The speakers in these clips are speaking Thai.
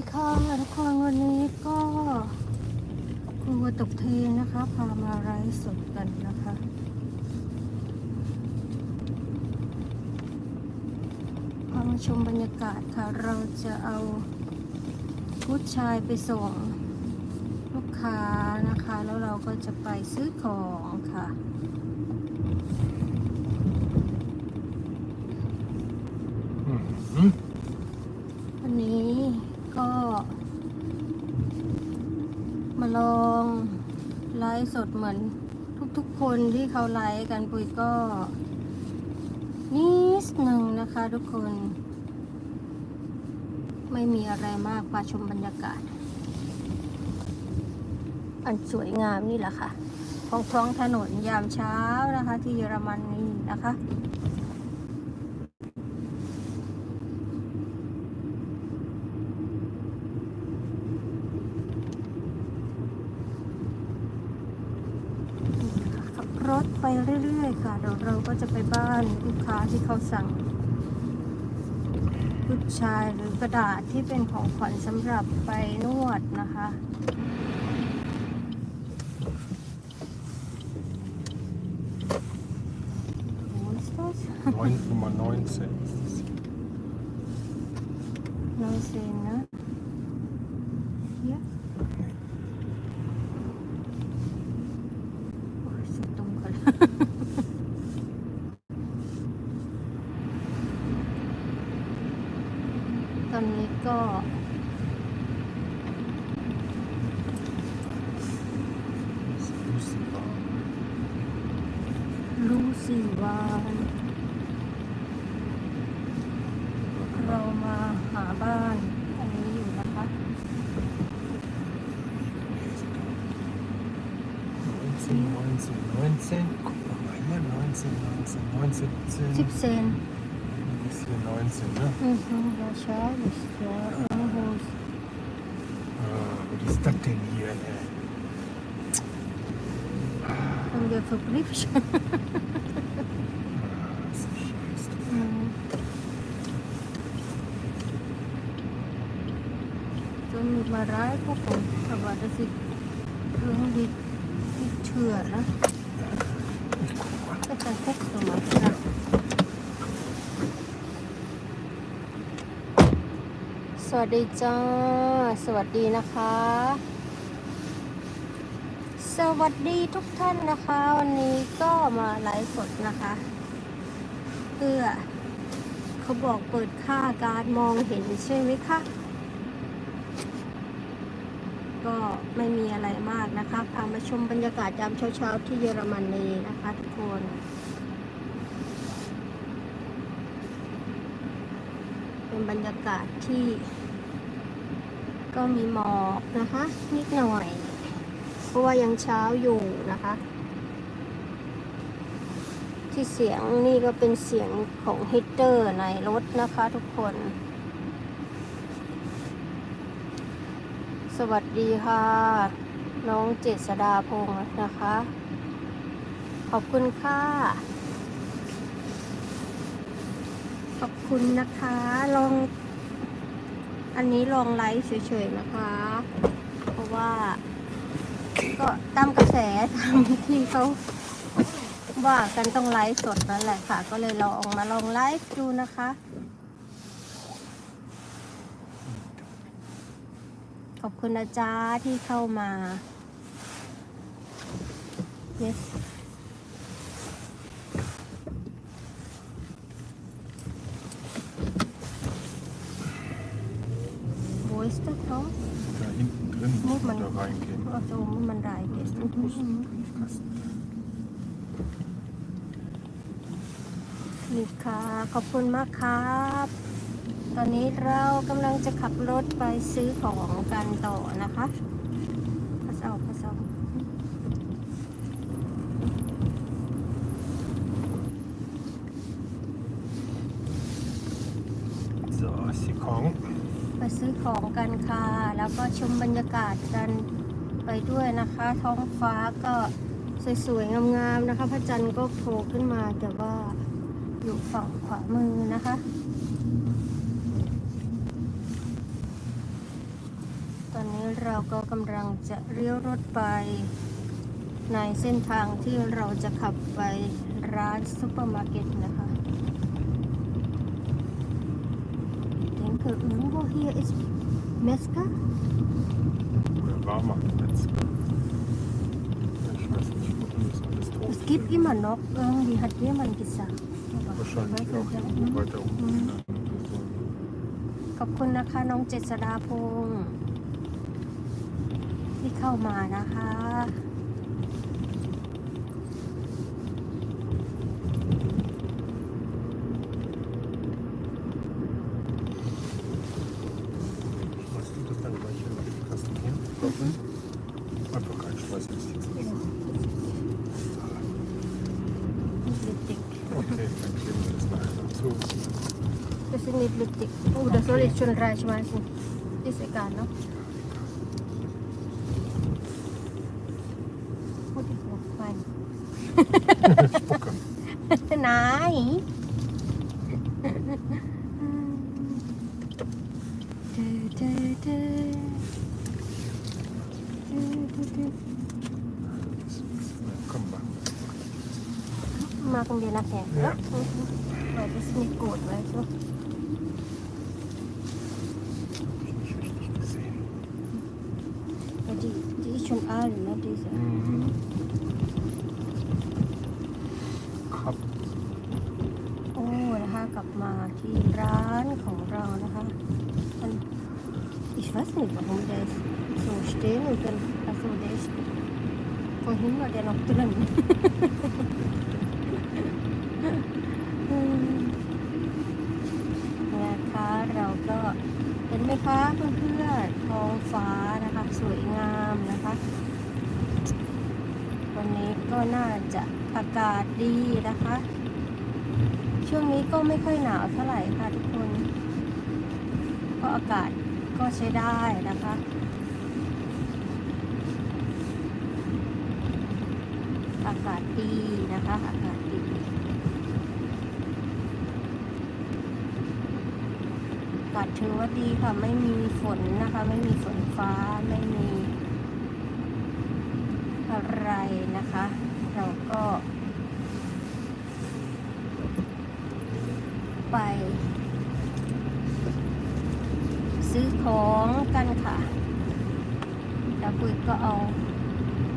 ีค่ะทุกคนวันนี้ก็ครัวตกเทนนะคะพามาไลฟ์สดกันนะคะพามาชมบรรยากาศค่ะ เราจะเอาผู้ชายไปส่งลูกค้านะคะ แล้วเราก็จะไปซื้อของค่ะ Mhm. วันนี้ก็มาลองไลฟ์สด เหมือนทุกๆคนที่เขาไลฟ์กันปุ๋ยก็นิดหนึ่งนะคะทุกคน ไม่มีอะไรมากมาชมบรรยากาศ อันสวยงามนี่แหละค่ะท้องท้องถนนยามเช้านะคะ ที่เยอรมันนี่นะคะ ขับร ถไปเรื่อยๆค่ะเดี๋ยวเราก็จะไปบ้านลูกค้าที่เขาสั่งลูกชายหรือกระดาษที่เป็นของขวัญสำหรับไปนวดนะคะ Wo ist das? 9,19. 19, ne? Hier? Oh, ist so dunkel. ตอนนี้ก็รู้สิว่าเรามาหาบ้านอันนี้อยู่นะคะสิบเซน Ist hier 19, ne? อือฮึยาช้าหรือเสียโอ้โห Ah, was ist das denn hier, ey? ต้องเรียกฝึกริบช Ah, so scheiße. จนมีมาร้ายพวกผมขบัด สวัสดีจ้า สวัสดีนะคะ สวัสดีทุกท่านนะคะ วันนี้ก็มาไลฟ์สดนะคะ เพื่อเขาบอกเปิดค่าการมองเห็นใช่ไหมคะ ก็ไม่มีอะไรมากนะคะพามาชมบรรยากาศยามเช้าๆที่เยอรมนีนะคะทุกคน เป็นบรรยากาศที่ ก็มีหมอกนะคะ นิดหน่อย เพราะว่ายังเช้าอยู่นะคะ ที่เสียงนี่ก็เป็นเสียงของฮีตเตอร์ในรถนะคะทุกคน สวัสดีค่ะ น้องเจษดาพงศ์นะคะ ขอบคุณค่ะ ขอบคุณนะคะ ลอง อันนี้ลองไลฟ์เฉยๆนะคะ เพราะว่า ก็ตามกระแสตามที่เขาว่ากันต้องไลฟ์สดนั่นแหละค่ะ ก็เลยลองมาลองไลฟ์ดูนะคะขอบคุณนะจ๊ะที่เข้ามา yes โบสต์เขา Da hinten drin Muss man- da reingehen. เอาโจมมันได้เกส Briefkasten. นี่ค่ะ ขอบคุณมากครับ ตอนนี้เรากำลังจะขับรถไปซื้อของกันต่อนะคะพัสเอาพัสเอา So, ist die Kong. ไปซื้อของกันค่ะ แล้วก็ชมบรรยากาศกันไปด้วยนะคะ ท้องฟ้าก็สวยๆ งามๆนะคะ พระจันทร์ก็โผล่ขึ้นมาแต่ว่าอยู่ฝั่งขวามือนะคะตอนนี้เราก็กำลังจะเลี้ยวรถไปในเส้นทางที่เราจะขับไปร้านซุปเปอร์มาร์เก็ตนะคะ denke, irgendwo hier ist Metzger. Oder Barmarkt-Metzger. Ich weiß nicht, wo das alles drauf Es gibt immer noch, irgendwie hat jemand gesagt. Aber Wahrscheinlich ich weiß auch nicht, irgendwo ja. weiter unten. Mhm. dann oder so. ขอบคุณนะคะ น้องเจษดาพงศ์ที่เข้ามานะคะ Das ist nicht Lipstick. Oh, das soll ich schon reinschmeißen. Ist egal, ne? Weißt du. Hab ich nicht richtig gesehen. Ja, die, die ist schon alt, ne? Diese. Mhm. Cup. โอ้นะคะกลับมาที่ร้านของเรานะคะมัน ich weiß nicht warum der ist so stehen und dann also der ist vorhin war der noch drin อืมนะคะเราก็เห็ นไหมคะเพื่อนๆท้องฟ้านะคะสวยงามนะคะ วันนี้ก็น่าจะอากาศดีนะคะ ช่วงนี้ก็ไม่ค่อยหนาวเท่าไหร่ค่ะทุกคน ก็อากาศก็ใช้ได้นะคะอากาศดีนะคะอากาศดี อากาศถือว่าดีค่ะ ไม่มีฝนนะคะ ไม่มีฝนฟ้าไม่มีอะไรนะคะ เราก็ ไป ซื้อของกันค่ะแล้วปุ้ยก็เอา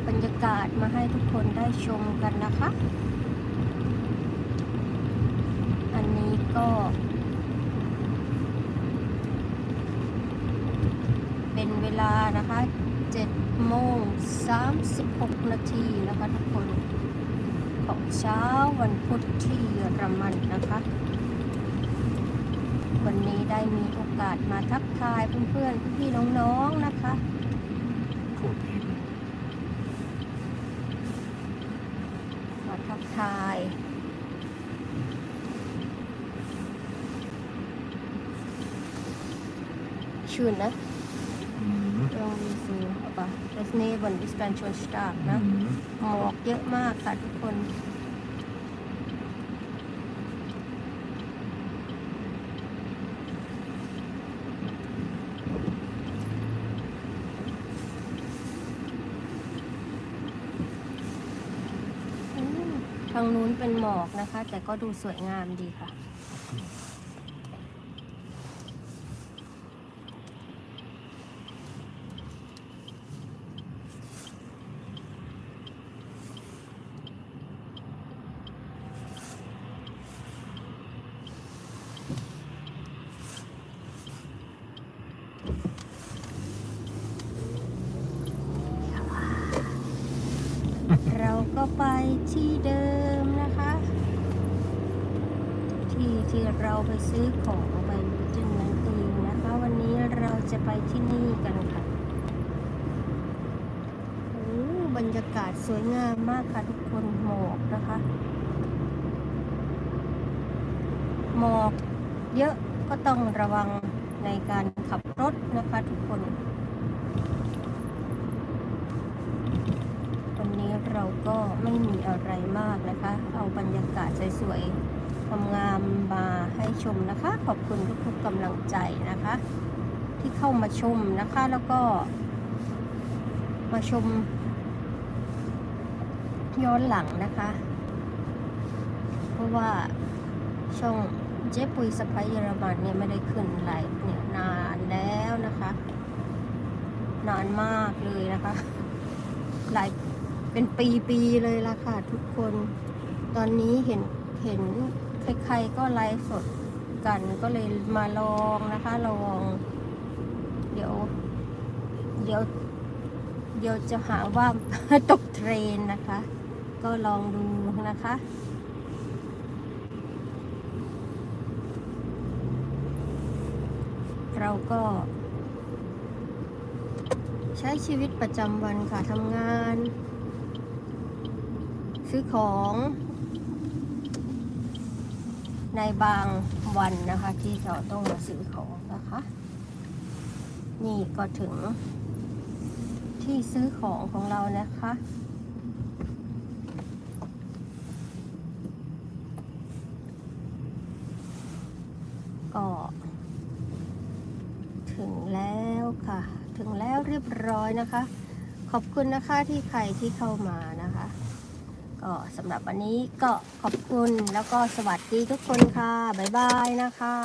บรรยากาศมาให้ทุกคนได้ชมกันนะคะ อันนี้ก็ เป็นเว ลานะคะ7โมง36 นาทีนะคะทุกคน ของเช้าวันพุธที่เยอรมันนะคะ วันนี้ได้มีโอกาสมาทักทายเพื่อนๆ พี่ๆน้องๆนะคะมาทักทาย Schön, ne? Mhm. Irgendwie so. Aber das Neben ist ganz schön stark, ne? Mhm. หมอกเยอะมากค่ะทุกคนอืมทางนู้นเป็นหมอกนะคะ แต่ก็ดูสวยงามดีค่ะ ไปที่เดิมนะคะ ที่ที่เราไปซื้อของไปจนนั่นเองนะคะ วันนี้เราจะไปที่นี่กันค่ะโอ้บรรยากาศสวยงามมากค่ะทุกคนหมอกนะคะหมอกเยอะก็ต้องระวังในการขับรถนะคะทุกคน วันนี้ เราก็ไม่มีอะไรมากนะคะ เอาบรรยากาศสวยๆงามมาให้ชมนะคะ ขอบคุณทุกๆกำลังใจนะคะ ที่เข้ามาชมนะคะ แล้วก็ มาชม ย้อนหลังนะคะ เพราะว่าช่องเจ๊ปุยสไปเยอรมันเนี่ยไม่ได้ขึ้นไลฟ์เนี่ยนานแล้วนะคะ นานมากเลยนะคะ หลาย เป็นปีๆเลยละค่ะทุกคน ตอนนี้เห็นเห็นใครๆก็ไลฟ์สดกันก็เลยมาลองนะคะลอง เดี๋ยว เดี๋ยว เดี๋ยวจะหาว่าตกเทรนนะคะ ก็ลองดูนะคะเราก็ ใช้ชีวิตประจำวันค่ะทำงาน ซื้อของในบางวันนะคะ ที่เราต้องมาซื้อของนะคะ นี่ก็ถึง ที่ซื้อของของเรานะคะ ก็ถึงแล้วค่ะ ถึงแล้วเรียบร้อยนะคะ ขอบคุณนะคะที่ใครที่เข้ามานะคะ ก็สำหรับวันนี้ก็ขอบคุณแล้วก็สวัสดีทุกคนค่ะ บ๊ายบายนะคะ